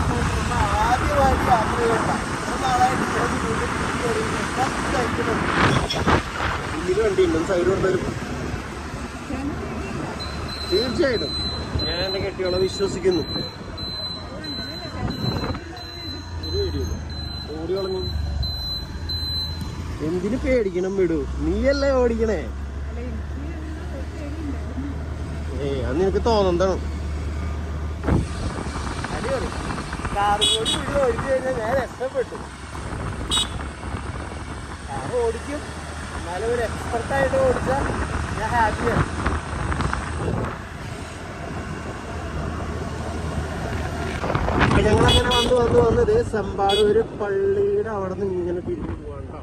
സ്കൂട്ടറിന് ആദ്യമായിട്ട് യാത്ര ചെയ്യണ്ട നാളായിട്ട് തീർച്ചയായിട്ടും. ഞാൻ എന്റെ കെട്ടിയോളെ വിശ്വസിക്കുന്നു. ഒരു പേടിയില്ല. ഓടി കളഞ്ഞു. എന്തിന് പേടിക്കണം വിടൂ? നീയല്ലേ ഓടിക്കണേ? ഏ അത് നിനക്ക് തോന്നന്താണ് കാറുകൂടി വീട്ടിൽ ഓടിച്ചു കഴിഞ്ഞാൽ ഞാൻ രക്ഷപ്പെട്ടു. ഓടിക്കും. ഒരു എക്സ്പെർട്ടായിട്ട് ഞങ്ങളങ്ങനെ വന്ന് വന്ന് വന്നത് ഒരു പള്ളിയുടെ അവിടെ നിന്ന് ഇങ്ങനെ തിരിഞ്ഞു പോകണ്ട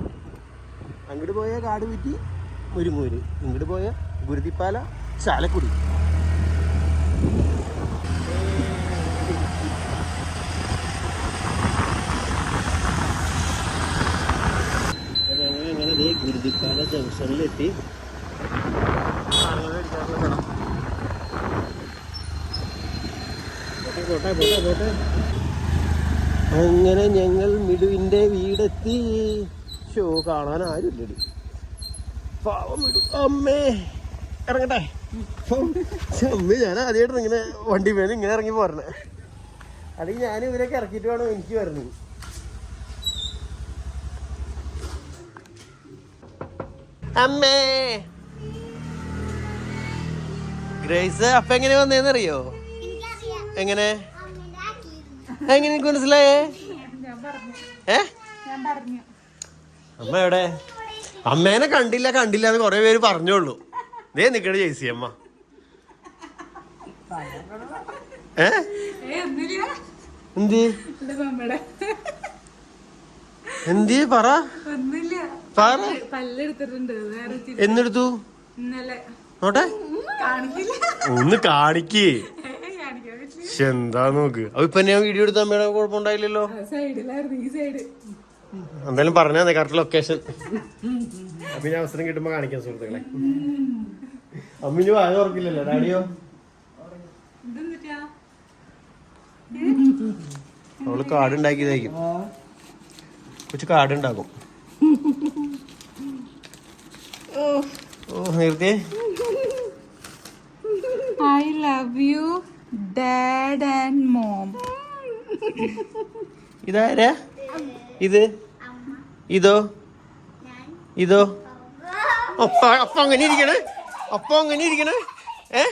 അങ്ങോട്ട് പോയ കാട് വിറ്റി മുരുമൂര് ഇങ്ങോട്ട് പോയ ഗുരുതിപ്പാല ചാലക്കുടി ഞങ്ങൾ അങ്ങനെ ദേ ഗുരുതിപ്പാല ജംഗ്ഷനിലെത്തി അങ്ങനെ ഞങ്ങൾ മിടുവിന്റെ വീടെത്തി. ഷോ കാണാൻ ആരുമില്ലടി. പാവം മിടു. അമ്മേ ഇറങ്ങട്ടെ. അമ്മ ഞാൻ ആദ്യമായിട്ട് ഇങ്ങനെ വണ്ടി മേലെ ഇങ്ങനെ ഇറങ്ങി പോരണേ അല്ലെങ്കിൽ ഞാൻ ഇവരൊക്കെ ഇറക്കിയിട്ട് വേണം എനിക്ക് വരണത് അമ്മേ. ഗ്രേസ് അപ്പ എങ്ങനെ വന്നേന്നറിയോ? എങ്ങനെ? എങ്ങനെ മനസ്സിലായേ? അമ്മ എവിടെ? അമ്മേനെ കണ്ടില്ല കണ്ടില്ല എന്ന് കൊറേ പേര് പറഞ്ഞോളൂ. ദേ നിക്കണ ചേച്ചി അമ്മ. ഏ? എന്തി? എന്തി? പറ. ഒന്നുമില്ല എന്നെടുത്തു? നോട്ടെ? ഒന്ന് കാണിക്കേ. എന്താ നോക്ക്. അപ്പൊ ഇപ്പൊ ഞാൻ വീഡിയോ എടുത്ത അമ്മയുടെ കുഴപ്പമുണ്ടായില്ലല്ലോ എന്തായാലും പറഞ്ഞാ കറക്റ്റ് ലൊക്കേഷൻ അപ്പൊ ഞാൻ അവസരം കിട്ടുമ്പോ കാണിക്കാം സുഹൃത്തുക്കളെ. അമ്മിന് വാഴ ഉറക്കില്ലല്ലോ ഡാഡിയോ? അവൾ കാർഡ് ഉണ്ടാക്കിയതായിരിക്കും. കൊച്ചു കാർഡ് ഉണ്ടാക്കും. I love you dad and mom ഇതാരാ? ഇത്? ഇതോ? ഇതോ? അപ്പ അപ്പ അങ്ങനെ ഇരിക്കണേ? അപ്പ അങ്ങനെ ഇരിക്കണേ? ഏ?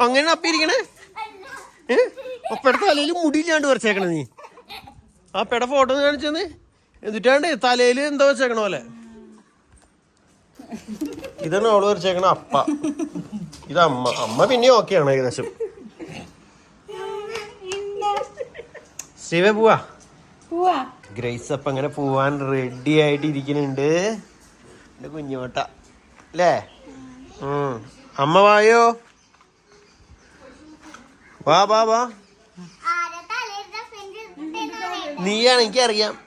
അങ്ങനെ അപ്പ ഇരിക്കണേ? ഏ? അപ്പടത്തെ തലയിൽ മുടിയില്ലാണ്ട് വരച്ചേക്കണേ നീ. ആ പെട ഫോട്ടോ കാണിച്ചെന്ന് എന്നിട്ടാണ്ട് തലയിൽ എന്താ വെച്ചേക്കണ പോലെ. ഇതാണ് അവൾ വെച്ചേക്കണ അപ്പ. ഇത് അമ്മ. അമ്മ പിന്നെ ഓക്കെയാണ് ഏകദേശം. ശിവ പോവാ. പോവാ. ഗ്രേസ് അപ്പ അങ്ങനെ പോവാൻ റെഡി ആയിട്ട് ഇരിക്കുന്നുണ്ട്. എന്റെ കുഞ്ഞുമോട്ട. അല്ലേ? അമ്മ വായോ? വാ വാ വാ. നീയാണ് എനിക്കറിയാം.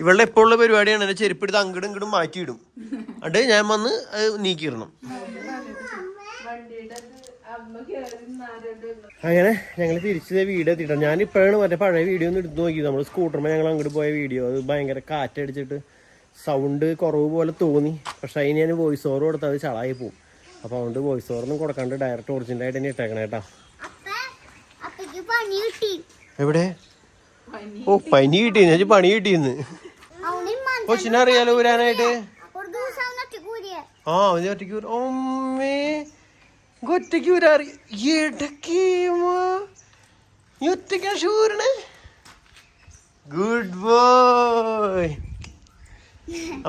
ഇവളുടെ ഇപ്പോൾ ഉള്ള പരിപാടിയാണ് എന്റെ ചെരുപ്പെടുത്ത് അങ്ങടും ഇങ്ങടും മാറ്റിയിടും. അണ്ട് ഞാൻ വന്ന് അത് നീക്കിയിടണം. അങ്ങനെ ഞങ്ങൾ തിരിച്ചത് വീഡിയോ എത്തിയിട്ടാണ് ഞാൻ ഇപ്പോഴാണ് മറ്റേ പഴയ വീഡിയോ ഒന്ന് എടുത്ത് നോക്കി നമ്മൾ സ്കൂട്ടറിൽ ഞങ്ങൾ അങ്ങോട്ട് പോയ വീഡിയോ. അത് ഭയങ്കര കാറ്റടിച്ചിട്ട് സൗണ്ട് കുറവ് പോലെ തോന്നി. പക്ഷെ അതിന് ഞാൻ വോയിസ് ഓവർ കൊടുത്താൽ അത് ചളായി പോകും അപ്പോൾ അതുകൊണ്ട് വോയിസ് ഓവറൊന്നും കൊടുക്കാണ്ട് ഡയറക്റ്റ് ഒറിജിനലായിട്ട് തന്നെ ഇട്ടേക്കണേട്ടാ അപ്പക്ക് പണി കിട്ടി. എവിടെ? ഓ പനി കിട്ടി ഞാൻ പണി കിട്ടിന്ന് കൊച്ചിനെ അറിയാലോ ഊരാനായിട്ട്? ആ അവന് ഒറ്റയ്ക്ക് ഒമ്മേ അമ്മേ ഒറ്റയ്ക്ക് നീ ഷൂരണേ ഗുഡ് ബോയ്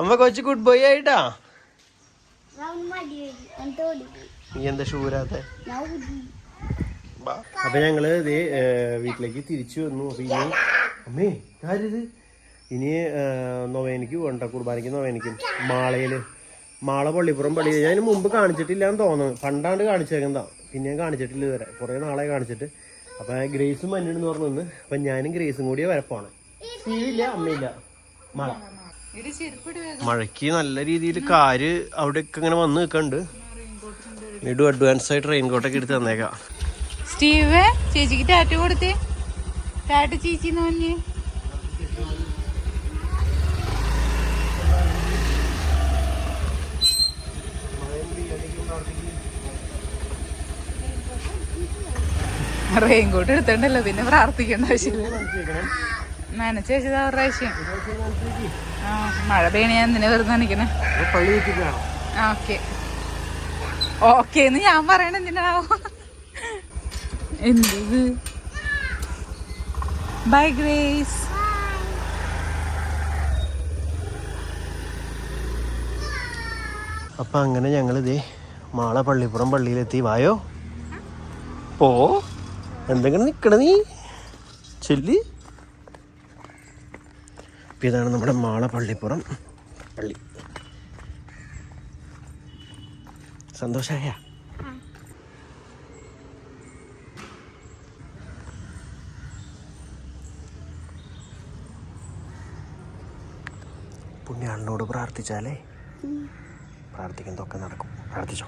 അമ്മ കൊച്ചു ഗുഡ് ബോയ് ആയിട്ടാ? നീ എന്താ ഷൂരാത്ത? അപ്പൊ ഞങ്ങൾ ഇത് വീട്ടിലേക്ക് തിരിച്ചു വന്നു. അപ്പൊ ഇനി അമ്മേ ആരിത് ഇനി നൊവേനിക്ക് വേണ്ട കുർബാനയ്ക്ക് നൊവേനിക്കും മാളയിൽ മാള പള്ളിപ്പുറം പള്ളി. ഞാൻ ഇതിന് മുമ്പ് കാണിച്ചിട്ടില്ല എന്ന് തോന്നുന്നു. പണ്ടാണ്ട് കാണിച്ചേക്കുന്നതാ. പിന്നെ ഞാൻ കാണിച്ചിട്ടില്ല ഇതുവരെ. കുറെ നാളെ കാണിച്ചിട്ട്. അപ്പൊ ഗ്രേസും മഞ്ഞെന്ന് പറഞ്ഞു നിന്ന് അപ്പൊ ഞാനും ഗ്രേസും കൂടിയ വരപ്പാണ്. ഇല്ല അമ്മയില്ല. മഴ മഴയ്ക്ക് നല്ല രീതിയിൽ കാര് അവിടെയൊക്കെ ഇങ്ങനെ വന്ന് നിൽക്കണ്ട്. വീണ്ടും അഡ്വാൻസ് ആയിട്ട് റെയിൻകോട്ടൊക്കെ എടുത്ത് തന്നേക്കാം. സ്റ്റീവ് ചേച്ചിക്ക് ടാറ്റു കൊടുത്തേ. ടാറ്റ ചീച്ചി എന്ന് പറഞ്ഞ്. റെയിൻകോട്ട് എടുത്തോണ്ടല്ലോ പിന്നെ പ്രാർത്ഥിക്കേണ്ട ആവശ്യമില്ല. നനച്ച് വെച്ചത് അവരുടെ ആവശ്യം. മഴ പെയ്യണ ഞാൻ എന്തിനാ വെറുതെ വെച്ചിട്ടാണോ ഓക്കെ. ഓക്കേന്ന് ഞാൻ പറയണ എന്തിനാവോ എന്തത് ബൈ ഗ്രേസ് അപ്പം അങ്ങനെ ഞങ്ങൾ ഇതേ മാള പള്ളിപ്പുറം പള്ളിയിലെത്തി. വായോ? പോ. എന്തെങ്കിലും നിൽക്കണ നീ? ചെല്ലി. അപ്പം ഇതാണ് നമ്മുടെ മാള പള്ളിപ്പുറം പള്ളി. സന്തോഷമായ പുണ്യാളിനോട് പ്രാർത്ഥിച്ചാലേ? പ്രാർത്ഥിക്കുന്നതൊക്കെ നടക്കും. പ്രാർത്ഥിച്ചോ.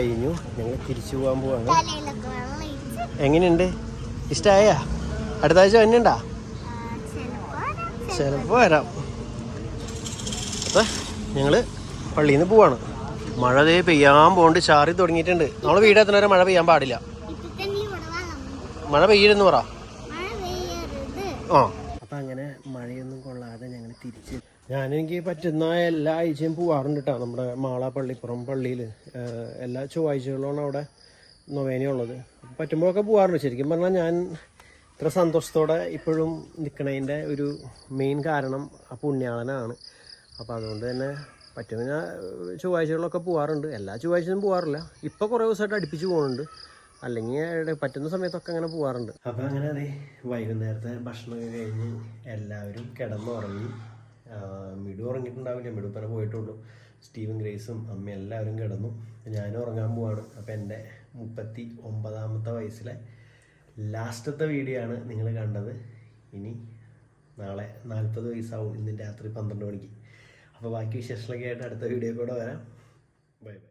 കഴിഞ്ഞു. ഞങ്ങൾ തിരിച്ചു പോകാൻ പോവാണ്. എങ്ങനെയുണ്ട്? ഇഷ്ടമായ അടുത്ത ആഴ്ച ചിലപ്പോ ചിലപ്പോൾ വരാം. അപ്പം ഞങ്ങൾ പള്ളിയിൽ നിന്ന് പോവാണ്. മഴ തേ പെയ്യാൻ പോണ്ട്. ചാറി തുടങ്ങിയിട്ടുണ്ട്. നമ്മൾ വീട് വരെ മഴ പെയ്യാൻ പാടില്ല. മഴ പെയ്യരുതെന്ന് പറ. ആ. അപ്പം അങ്ങനെ മഴയൊന്നും കൊള്ളാതെ ഞങ്ങൾ തിരിച്ച് ഞാനെനിക്ക് പറ്റുന്ന എല്ലാ ആഴ്ചയും പോവാറുണ്ട് കേട്ടോ നമ്മുടെ മാള പള്ളിപ്പുറം പള്ളിയിൽ എല്ലാ ചൊവ്വാഴ്ചകളിലാണ് അവിടെ നൊവേനയുള്ളത് പറ്റുമ്പോഴൊക്കെ പോവാറുണ്ട്. ശരിക്കും പറഞ്ഞാൽ ഞാൻ ഇത്ര സന്തോഷത്തോടെ ഇപ്പോഴും നിൽക്കണതിന്റെ ഒരു മെയിൻ കാരണം ആ പുണ്യാളനാണ്. അപ്പോൾ അതുകൊണ്ട് തന്നെ പറ്റുന്ന ചൊവ്വാഴ്ചകളിലൊക്കെ പോവാറുണ്ട്. എല്ലാ ചൊവ്വാഴ്ചയും പോവാറില്ല. ഇപ്പോൾ കുറേ ദിവസമായിട്ട് അടുപ്പിച്ച് പോകുന്നുണ്ട് അല്ലെങ്കിൽ പറ്റുന്ന സമയത്തൊക്കെ അങ്ങനെ പോവാറുണ്ട്. അപ്പോൾ അങ്ങനെ അതെ വൈകുന്നേരത്തെ ഭക്ഷണമൊക്കെ കഴിഞ്ഞ് എല്ലാവരും കിടന്നുറങ്ങി. മിഡു ഉറങ്ങിയിട്ടുണ്ടാവില്ല. മിഡു തന്നെ പോയിട്ടുള്ളൂ. സ്റ്റീവൻ ഗ്രേസും അമ്മ എല്ലാവരും കിടന്നു. ഞാനും ഉറങ്ങാൻ പോവാണ്. അപ്പോൾ എന്റെ മുപ്പത്തി ഒമ്പതാമത്തെ വയസ്സിലെ ലാസ്റ്റത്തെ വീഡിയോ ആണ് നിങ്ങൾ കണ്ടത്. ഇനി നാളെ നാൽപ്പത് വയസ്സാവും ഇന്ന് രാത്രി പന്ത്രണ്ട് മണിക്ക്. അപ്പോൾ ബാക്കി വിശേഷങ്ങളൊക്കെ ആയിട്ട് അടുത്ത വീഡിയോ കൂടെ വരാം. Bye bye